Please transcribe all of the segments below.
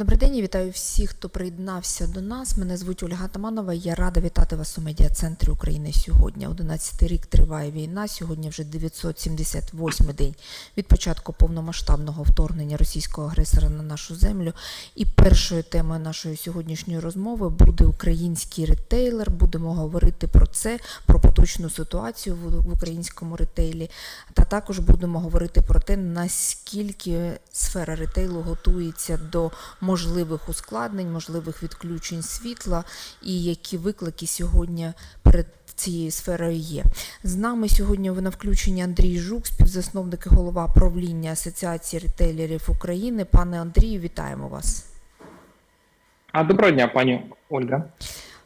Добрий день, і вітаю всіх, хто приєднався до нас. Мене звуть Ольга Таманова. Я рада вітати вас у медіа-центрі України сьогодні. 11 рік триває війна. Сьогодні вже 978 день від початку повномасштабного вторгнення російського агресора на нашу землю. І першою темою нашої сьогоднішньої розмови буде український ретейлер. Будемо говорити про це, про поточну ситуацію в, українському ретейлі. Та також будемо говорити про те, наскільки сфера ретейлу готується до можливих ускладнень, можливих відключень світла і які виклики сьогодні перед цією сферою є. З нами сьогодні на включенні Андрій Жук, співзасновник і голова правління Асоціації ретейлерів України. Пане Андрію, вітаємо вас. Доброго дня, пані Ольга.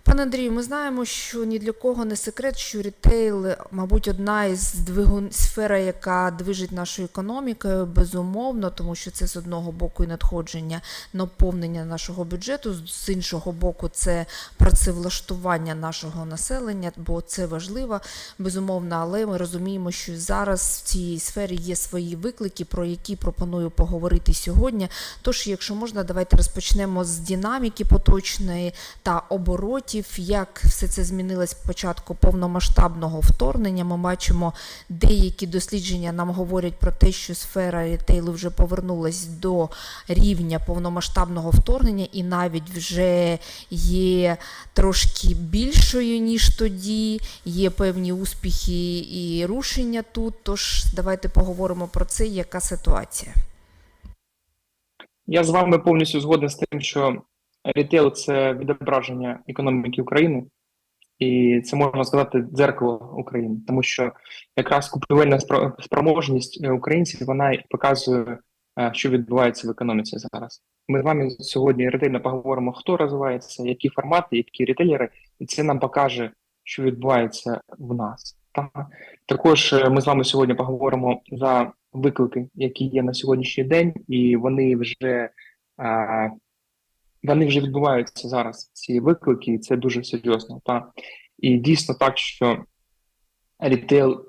Пане Андрію, ми знаємо, що ні для кого не секрет, що рітейл, мабуть, одна із двигун сфера, яка движить нашою економікою, безумовно, тому що це з одного боку і надходження наповнення нашого бюджету, з іншого боку, це працевлаштування нашого населення, бо це важливо, безумовно. Але ми розуміємо, що зараз в цій сфері є свої виклики, про які пропоную поговорити сьогодні. Тож, якщо можна, давайте розпочнемо з динаміки поточної та оборотів, як все це змінилось з початку повномасштабного вторгнення. Ми бачимо, деякі дослідження нам говорять про те, що сфера ретейлу вже повернулась до рівня повномасштабного вторгнення, і навіть вже є трошки більшою ніж тоді. Є певні успіхи і рушення тут. Тож давайте поговоримо про це, яка ситуація. Я з вами повністю згоден з тим, що рітейл це відображення економіки України, і це можна сказати дзеркало України, тому що якраз купівельна спроможність е, українців вона показує, е, що відбувається в економіці зараз. Ми з вами сьогодні ретельно поговоримо, хто розвивається, які формати, які рітейлери, і це нам покаже, що відбувається в нас. Та також е, ми з вами сьогодні поговоримо за виклики, які є на сьогоднішній день, і вони вже е, вони вже відбуваються зараз. Ці виклики, і це дуже серйозно. Та і дійсно так, що рітейл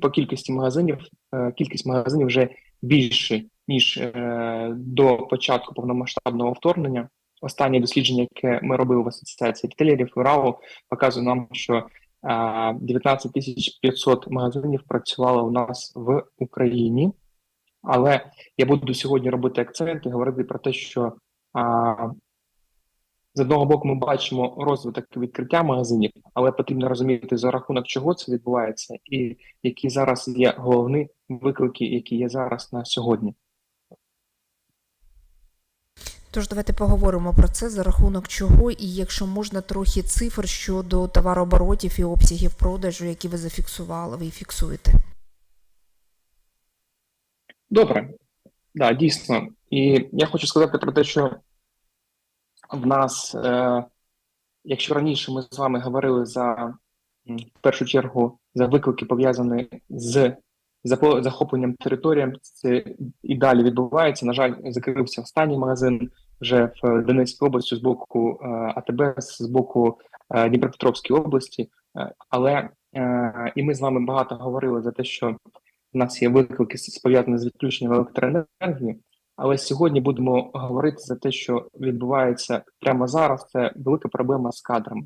по кількості магазинів, е, кількість магазинів вже більше ніж е, до початку повномасштабного вторгнення. Останнє дослідження, яке ми робили в асоціації рітейлерів РАО, показує нам, що а, 19 тисяч 500 магазинів працювало у нас в Україні. Але я буду сьогодні робити акцент і говорити про те, що з одного боку ми бачимо розвиток відкриття магазинів, але потрібно розуміти за рахунок чого це відбувається, і які зараз є головні виклики, які є зараз на сьогодні. Тож давайте поговоримо про це за рахунок чого, і якщо можна трохи цифр щодо товарооборотів і обсягів продажу, які ви зафіксували, ви і фіксуєте. Добре, да, дійсно. І я хочу сказати про те, що в нас, е, якщо раніше ми з вами говорили за в першу чергу за виклики пов'язані з захопленням території, це і далі відбувається. На жаль, закрився останній магазин вже в Донецькій області з боку е, АТБ, з боку е, Дніпропетровської області. Е, Але е, і ми з вами багато говорили за те, що у нас є виклики пов'язані з відключенням електроенергії. Але сьогодні будемо говорити за те, що відбувається прямо зараз. Це велика проблема з кадрами.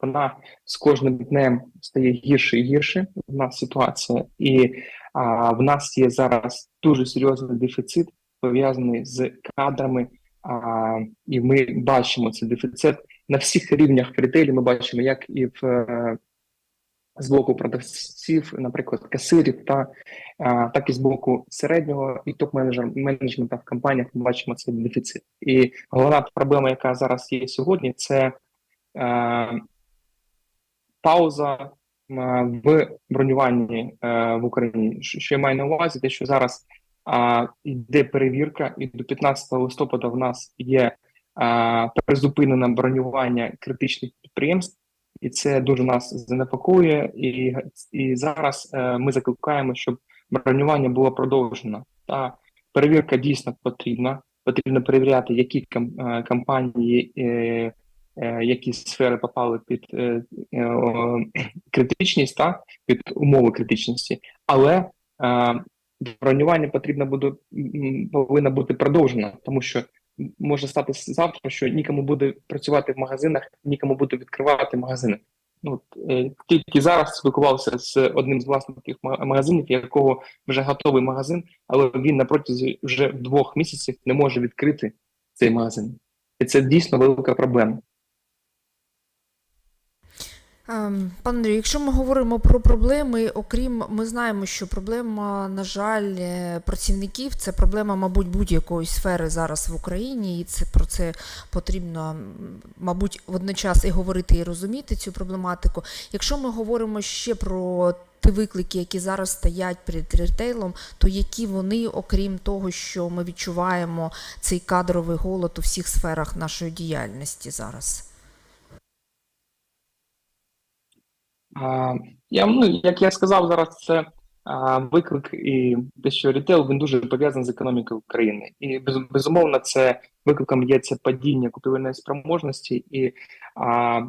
Вона з кожним днем стає гірше і гірше. В нас ситуація, і а, в нас є зараз дуже серйозний дефіцит пов'язаний з кадрами. А, і ми бачимо цей дефіцит на всіх рівнях в. Ми бачимо, як і в е, з боку продавців, наприклад, касирів, та а, так і з боку середнього і топ-менеджер менеджмента в компаніях ми бачимо цей дефіцит. І головна проблема, яка зараз є сьогодні, це е, пауза е, в бронюванні е, в Україні. Що я маю на увазі, те, що зараз а, йде перевірка, і до 15 листопада в нас є а, призупинене бронювання критичних підприємств. І це дуже нас занепокоює, і, і зараз е, ми закликаємо, щоб бронювання було продовжено. Та перевірка дійсно потрібна. Потрібно перевіряти, які е, компанії, е, е, які сфери попали під е, е, критичність, та під умови критичності, але е, бронювання потрібно буде повинно бути продовжено, тому що може статися завтра, що нікому буде працювати в магазинах, нікому буде відкривати магазини. Ну, е, тільки зараз спілкувався з одним з власників ма- магазинів, якого вже готовий магазин, але він на протязі вже двох місяців не може відкрити цей магазин. І це дійсно велика проблема. Ем, Пане Андрію, якщо ми говоримо про проблеми, окрім ми знаємо, що проблема, на жаль, е, працівників це проблема, мабуть, будь-якої сфери зараз в Україні, і це про це потрібно, мабуть, водночас і говорити, і розуміти цю проблематику. Якщо ми говоримо ще про ті виклики, які зараз стоять перед ретейлом, то які вони, окрім того, що ми відчуваємо цей кадровий голод у всіх сферах нашої діяльності зараз? Я, ну, як я сказав, зараз це виклик і те, що рітейл він дуже пов'язаний з економікою країни. І безумовно, це викликом є це падіння купівельної спроможності, і а,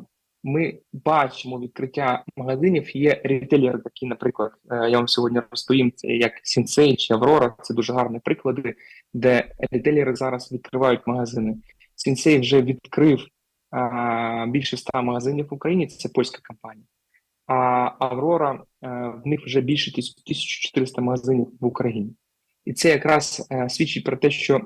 ми бачимо відкриття магазинів. Є рітейлери, такі, наприклад, е, я вам сьогодні розповім, це як Сінсей чи Аврора. Це дуже гарні приклади, де рітейлери зараз відкривають магазини. Сінсей вже відкрив а, більше ста магазинів в Україні. Це польська компанія. А Аврора е, в них вже більше тис- 1400 магазинів в Україні, і це якраз е, свідчить про те, що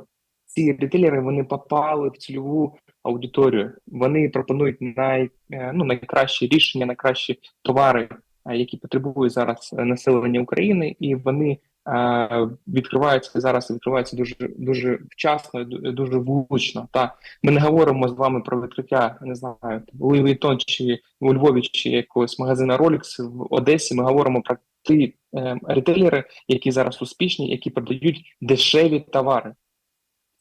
ці ретейлери вони попали в цільову аудиторію. Вони пропонують най, е, ну, найкращі рішення, найкращі товари, які потребує зараз населення України, і вони відкриваються зараз. Відкриваються дуже дуже вчасно, і дуже влучно. Та ми не говоримо з вами про відкриття, не знаю, Louis Vuitton чи у Львові чи якогось магазина Rolex в Одесі. Ми говоримо про ті е, ретейлери, які зараз успішні, які продають дешеві товари.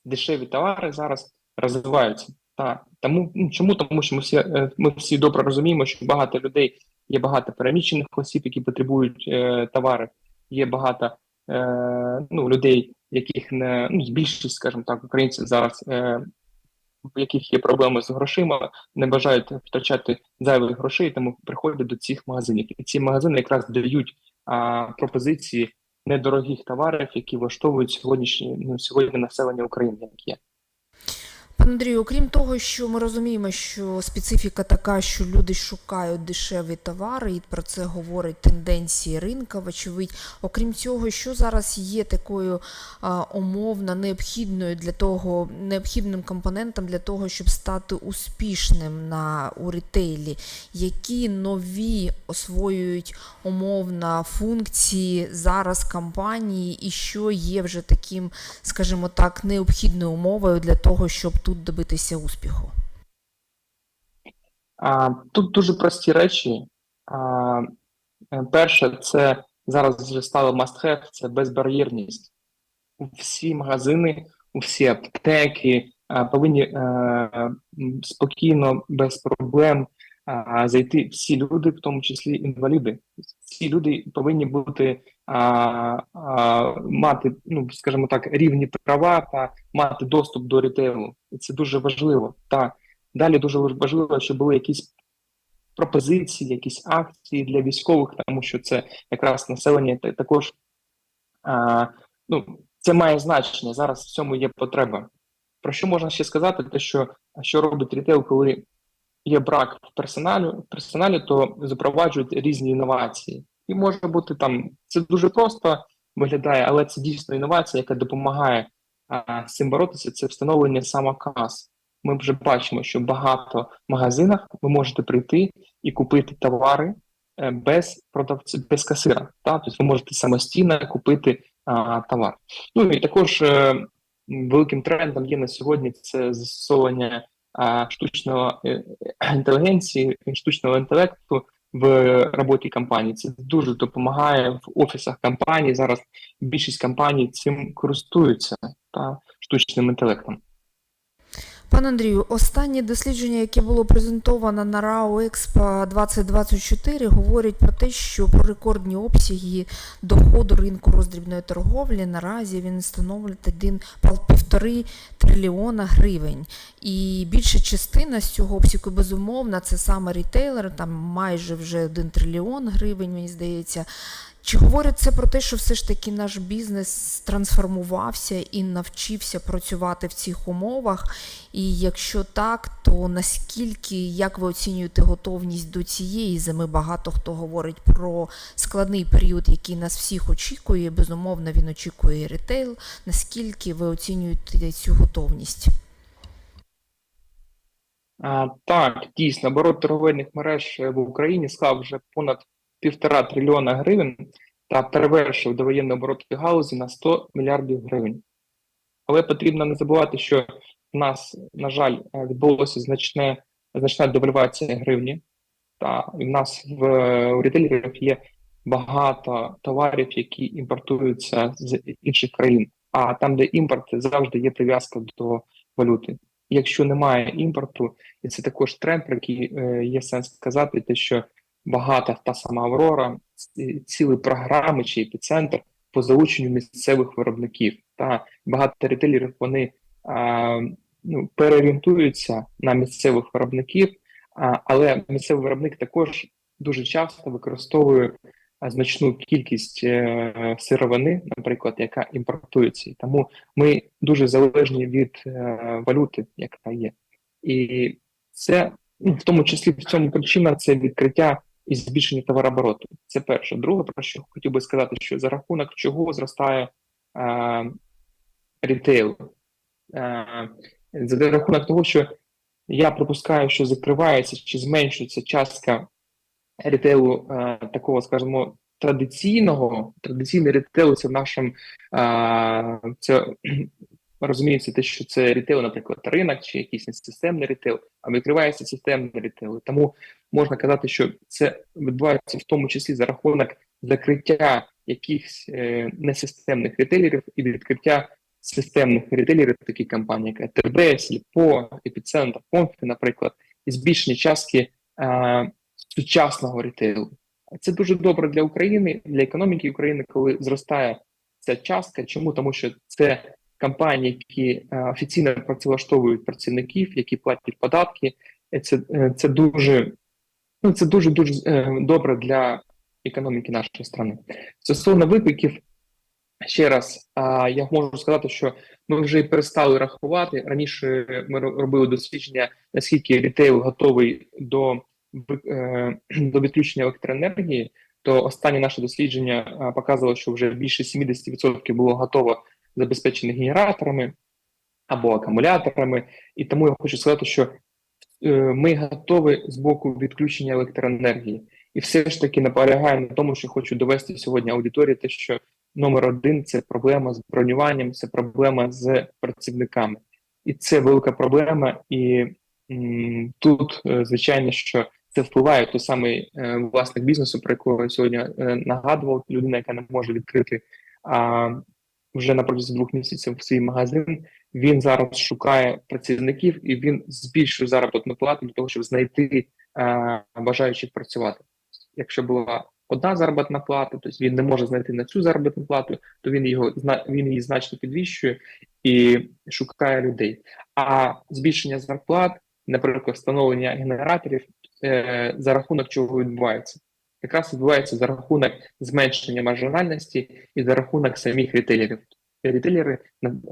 Дешеві товари зараз розвиваються. Та тому ну, чому? Тому що ми всі е, ми всі добре розуміємо, що багато людей є багато переміщених осіб, які потребують е, товари. Є багато е, ну, людей, яких не ну більшість, скажімо так, українців зараз. Е, в яких є проблеми з грошима, не бажають втрачати зайвих грошей, тому приходять до цих магазинів. І ці магазини якраз дають а, пропозиції недорогих товарів, які влаштовують сьогоднішні ну, сьогодні населення України, як є. Пане Андрію, окрім того, що ми розуміємо, що специфіка така, що люди шукають дешеві товари, і про це говорять тенденції ринка, вочевидь. Окрім цього, що зараз є такою а, умовно необхідною для того, необхідним компонентом для того, щоб стати успішним на у ретейлі, які нові освоюють умовно функції зараз компанії, і що є вже таким, скажімо так, необхідною умовою для того, щоб тут добитися успіху? Тут дуже прості речі. Е, перше, це зараз вже стало must have, це безбар'єрність. Всі магазини, всі аптеки повинні е, спокійно, без проблем а, зайти. Всі люди, в тому числі інваліди. Всі люди повинні бути а, а, мати, ну скажімо так, рівні права та мати доступ до рітейлу. І це дуже важливо. Та далі дуже важливо, щоб були якісь пропозиції, якісь акції для військових, тому що це якраз населення також а, ну, це має значення. Зараз в цьому є потреба. Про що можна ще сказати? Те, що що робить рітейл, коли є брак в персоналі, в персоналі, то запроваджують різні інновації. І може бути там це дуже просто виглядає, але це дійсно інновація, яка допомагає а, з цим боротися. Це встановлення самоказ. Ми вже бачимо, що багато в магазинах ви можете прийти і купити товари е, без продавця, без касира. Та? Тобто ви можете самостійно купити а, товар. Ну і також е, великим трендом є на сьогодні це застосовування штучного е, інтелігенції, штучного інтелекту в роботі компанії. Це дуже допомагає в офісах компаній. Зараз більшість компаній цим користуються та штучним інтелектом. Пане Андрію, останнє дослідження, яке було презентовано на РАО Експо 2024, говорить про те, що про рекордні обсяги доходу ринку роздрібної торговлі наразі він становить один півтори трильйона гривень. І більша частина з цього обсягу, безумовно, це саме рітейлер, там майже вже один трильйон гривень, мені здається. Чи говорить це про те, що все ж таки наш бізнес трансформувався і навчився працювати в цих умовах? І якщо так, то наскільки як ви оцінюєте готовність до цієї зими? Багато хто говорить про складний період, який нас всіх очікує. Безумовно, він очікує ретейл. Наскільки ви оцінюєте цю готовність? А, так, дійсно, оборот торговельних мереж е, в Україні склав вже понад півтора трильйона гривень та перевершив довоєнний оборот галузі на 100 мільярдів гривень. Але потрібно не забувати, що в нас, на жаль, е, відбулося значне, значна девальвація гривні, та в нас в е, у рітейлерів є багато товарів, які імпортуються з інших країн. А там, де імпорт, завжди є прив'язка до валюти. Якщо немає імпорту, і це також тренд, про який е, є сенс сказати, те, що багата та сама Аврора, ці- цілі програми чи епіцентр по залученню місцевих виробників. Та багато ретейлерів вони а, ну, переорієнтуються на місцевих виробників, а, але місцевий виробник також дуже часто використовує значну кількість е, сировини, наприклад, яка імпортується. І Тому ми дуже залежні від е, валюти, яка є. І це ну, в тому числі в цьому причина це відкриття і збільшення товарообороту. Це перше. Друге, про що хотів би сказати, що за рахунок чого зростає е, рітейл. Е, за рахунок того, що я припускаю, що закривається чи зменшується частка рітейлу е, такого, скажімо, традиційного, традиційний рітейл це в нашому е, це розуміється те, що це рітейл, наприклад, ринок чи якийсь несистемний рітейл, а відкривається системний рітейл. Тому можна казати, що це відбувається в тому числі за рахунок закриття якихось е, несистемних рітейлерів і відкриття системних рітейлерів, такі компанії, як ТБ, Сільпо, Епіцентр, Комфі, наприклад, і збільшення частки сучасного рітейлу. Це дуже добре для України, для економіки України, коли зростає ця частка. Чому? Тому що це компанії, які е, офіційно працевлаштовують працівників, які платять податки. І Це, е, це дуже ну, це дуже дуже е, добре для економіки нашої країни. Стосовно викликів, ще раз я можу сказати, що ми вже і перестали рахувати. Раніше ми робили дослідження, наскільки рітейл готовий до, е, до відключення електроенергії. То останнє наше дослідження показувало, що вже більше 70% було готово забезпечені генераторами або акумуляторами. І тому я хочу сказати, що е, ми готові з боку відключення електроенергії. І все ж таки наполягаю на тому, що хочу довести сьогодні аудиторії, те, що номер один це проблема з бронюванням, це проблема з працівниками, і це велика проблема. І м, тут, е, звичайно, що це впливає той самий е, власник бізнесу, про якого я сьогодні е, нагадував, людина, яка не може відкрити а, вже на протязі двох місяців свій магазин. Він зараз шукає працівників і він збільшує заробітну плату для того, щоб знайти е, бажаючих працювати. Якщо була одна заробітна плата, тобто він не може знайти на цю заробітну плату, то він його він її значно підвищує і шукає людей. А збільшення зарплат, наприклад, встановлення генераторів, е, за рахунок чого відбувається? Якраз відбувається за рахунок зменшення маржинальності і за рахунок самих рітейлерів. Рітейлери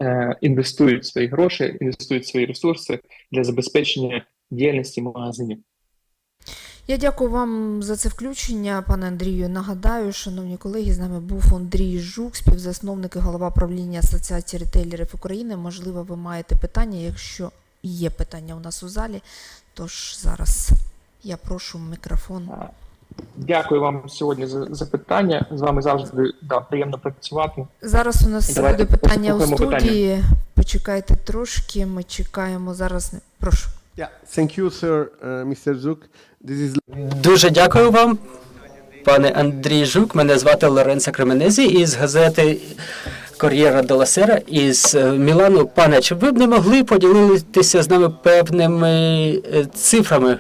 е, інвестують свої гроші, інвестують свої ресурси для забезпечення діяльності магазинів. Я дякую вам за це включення, пане Андрію. Нагадаю, шановні колеги, з нами був Андрій Жук, співзасновник і голова правління Асоціації ретейлерів України. Можливо, ви маєте питання. Якщо є питання у нас у залі, тож зараз я прошу мікрофон. Дякую вам сьогодні за запитання. З вами завжди да, приємно працювати. Зараз у нас Давайте буде питання у студії. Почекайте трошки. Ми чекаємо зараз. Прошу. Yeah, thank you, sir, uh, Mr. Zuk. This is Дуже дякую вам, пане Андрій Жук. Мене звати Лоренцо Кременезі із газети Кор'єра ла із е, Мілану. Пане, чи ви б не могли поділитися з нами певними е, цифрами?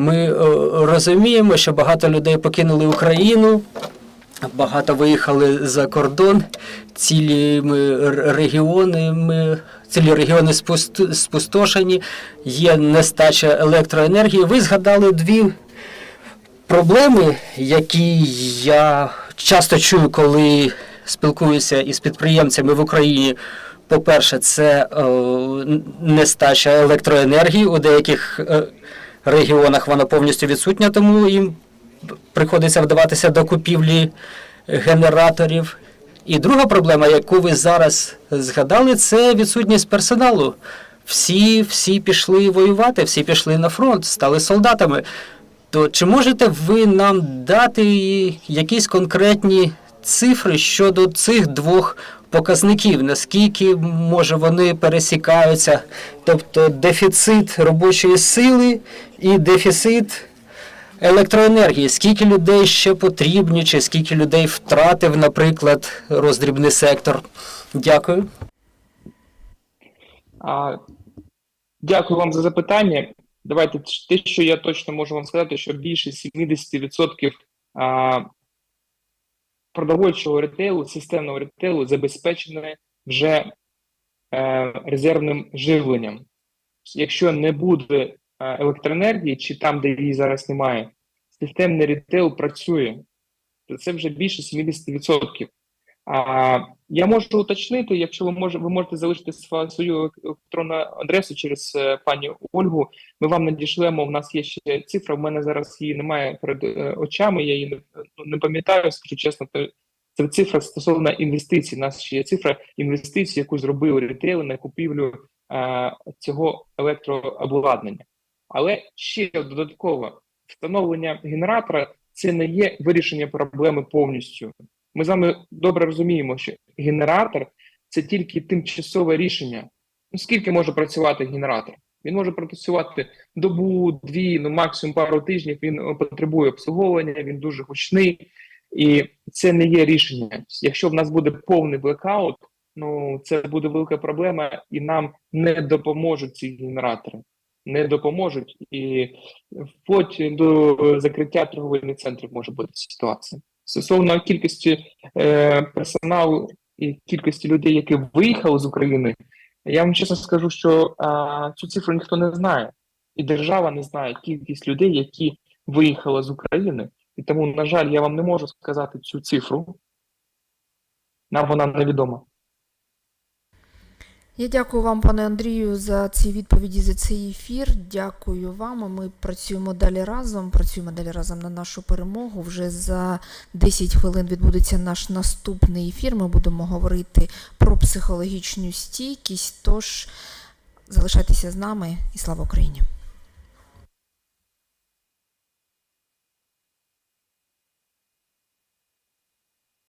Ми е, розуміємо, що багато людей покинули Україну, багато виїхали за кордон, цілі регіони, ми, цілі регіони спустошені, є нестача електроенергії. Ви згадали дві проблеми, які я часто чую, коли спілкуюся із підприємцями в Україні. По-перше, це е, нестача електроенергії у деяких е, регіонах вона повністю відсутня, тому їм приходиться вдаватися до купівлі генераторів. І друга проблема, яку ви зараз згадали, це відсутність персоналу. Всі, всі пішли воювати, всі пішли на фронт, стали солдатами. То чи можете ви нам дати якісь конкретні цифри щодо цих двох показників? Наскільки може вони пересікаються? Тобто дефіцит робочої сили і дефіцит електроенергії? Скільки людей ще потрібні, чи скільки людей втратив, наприклад, роздрібний сектор? Дякую. А, дякую вам за запитання. Давайте те, що я точно можу вам сказати, що більше 70% а, продовольчого ретейлу, системного ретейлу забезпечене вже е, резервним живленням. Якщо не буде е, електроенергії, чи там, де її зараз немає, системний ретейл працює. Це вже більше 70%. А, я можу уточнити, якщо ви може, ви можете залишити свою електронну адресу через е, пані Ольгу. Ми вам надішлемо. У нас є ще цифра. У мене зараз її немає перед е, очами. Я її не, ну, не пам'ятаю, скажу чесно. То це цифра стосовно інвестицій. У нас ще є цифра інвестицій, яку зробили ретейли на купівлю е, цього електрообладнання. Але ще додатково встановлення генератора це не є вирішення проблеми повністю. Ми з вами добре розуміємо, що генератор це тільки тимчасове рішення. Ну скільки може працювати генератор? Він може працювати добу, дві, ну максимум пару тижнів. Він е, потребує обслуговування, він дуже гучний, і це не є рішення. Якщо в нас буде повний блекаут, ну це буде велика проблема, і нам не допоможуть ці генератори. Не допоможуть, і вплоть до закриття торговельних центрів може бути ситуація. Стосовно кількості е, персоналу і кількості людей, які виїхали з України, я вам чесно скажу, що е, цю цифру ніхто не знає, і держава не знає кількість людей, які виїхали з України. І тому, на жаль, я вам не можу сказати цю цифру. Нам вона невідома. Я дякую вам, пане Андрію, за ці відповіді за цей ефір. Дякую вам. Ми працюємо далі разом. Працюємо далі разом на нашу перемогу. Вже за 10 хвилин відбудеться наш наступний ефір. Ми будемо говорити про психологічну стійкість. Тож залишайтеся з нами і слава Україні!